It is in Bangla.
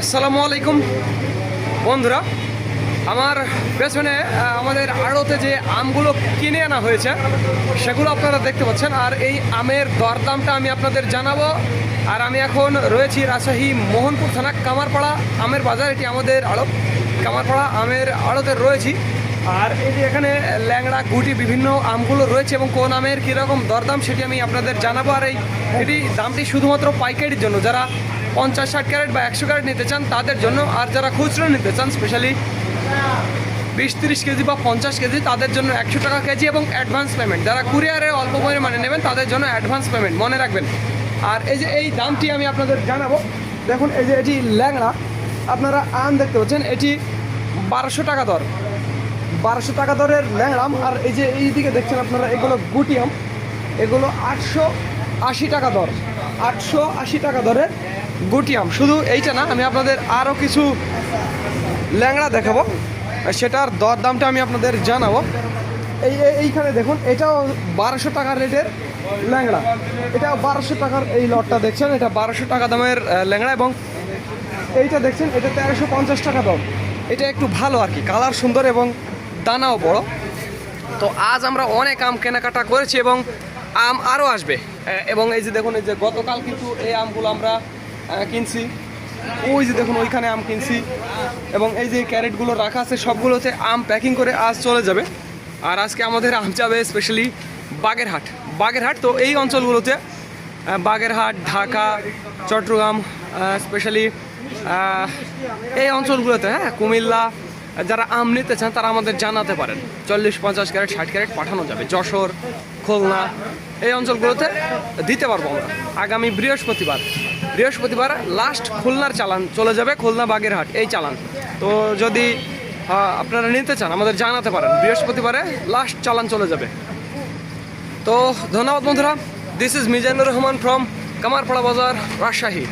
আসসালামু আলাইকুম। বন্ধুরা, আমার পেছনে আমাদের আড়তে যে আমগুলো কিনে আনা হয়েছে, সেগুলো আপনারা দেখতে পাচ্ছেন। আর এই আমের দরদামটা আমি আপনাদের জানাব। আর আমি এখন রয়েছি রাজশাহী মোহনপুর থানা, কামারপাড়া আমের বাজার। এটি আমাদের আড়ত, কামারপাড়া আমের আড়তে রয়েছি। আর যে এখানে ল্যাংড়া, গুটি, বিভিন্ন আমগুলো রয়েছে এবং কোন আমের কীরকম দরদাম সেটি আমি আপনাদের জানাব। আর এই, এটি দামটি শুধুমাত্র পাইকারির জন্য। যারা পঞ্চাশ ষাট ক্যারেট বা একশো ক্যারেট নিতে চান, তাদের জন্য আর যারা খুচরো নিতে চান স্পেশালি বিশ তিরিশ কেজি বা পঞ্চাশ কেজি, তাদের জন্য একশো টাকা কেজি এবং অ্যাডভান্স পেমেন্ট যারা কুরিয়ারে অল্প পরিমাণে নেবেন, তাদের জন্য অ্যাডভান্স পেমেন্ট মনে রাখবেন। আর এই যে এই দামটি আমি আপনাদের জানাব। দেখুন, এই যে এটি ল্যাংড়া। আপনারা আম দেখতে পাচ্ছেন, এটি বারোশো টাকা দর। বারোশো টাকা দরের ল্যাংড়াম আর এই যে এই দিকে দেখছেন আপনারা, এগুলো গুটিয়াম এগুলো আটশো আশি টাকা দর। আটশো আশি টাকা দরের গুটিয়াম। শুধু এইটা না, আমি আপনাদের আরও কিছু ল্যাংড়া দেখাবো। সেটার দর দামটা আমি আপনাদের জানাব। এই, এই- এইখানে দেখুন, এটাও বারোশো টাকা রেটের ল্যাংড়া। এটা বারোশো টাকার এই লটটা দেখছেন, এটা বারোশো টাকা দামের ল্যাংড়া এবং এইটা দেখছেন, এটা তেরোশো পঞ্চাশ টাকা দাম। এটা একটু ভালো আর কি, কালার সুন্দর এবং দানাও বড়। তো আজ আমরা অনেক আম কেনাকাটা করেছি এবং আম আরও আসবে। এবং এই যে দেখুন, এই যে গতকাল কিন্তু এই আমগুলো আমরা কিনছি। ওই যে দেখুন, ওইখানে আম কিনছি। এবং এই যে ক্যারেটগুলো রাখা আছে, সবগুলোতে আম প্যাকিং করে আজ চলে যাবে। আর আজকে আমাদের আম যাবে স্পেশালি বাগেরহাট। বাগেরহাট, তো এই অঞ্চলগুলোতে বাগেরহাট, ঢাকা, চট্টগ্রাম স্পেশালি এই অঞ্চলগুলোতে হ্যাঁ কুমিল্লা, যারা আম নিতে চান, তারা আমাদের জানাতে পারেন। চল্লিশ, পঞ্চাশ ক্যারেট, ষাট ক্যারেট পাঠানো যাবে। যশোর, খুলনা, এই অঞ্চলগুলোতে দিতে পারব আমরা। আগামী বৃহস্পতিবার বৃহস্পতিবার লাস্ট খুলনার চালান চলে যাবে, খুলনা বাগেরহাট, এই চালান। তো যদি আপনারা নিতে চান, আমাদের জানাতে পারেন, বৃহস্পতিবারে লাস্ট চালান চলে যাবে। তো ধন্যবাদ বন্ধুরা this is Mizanur Rahman from Kamarpara Bazar, Rajshahi.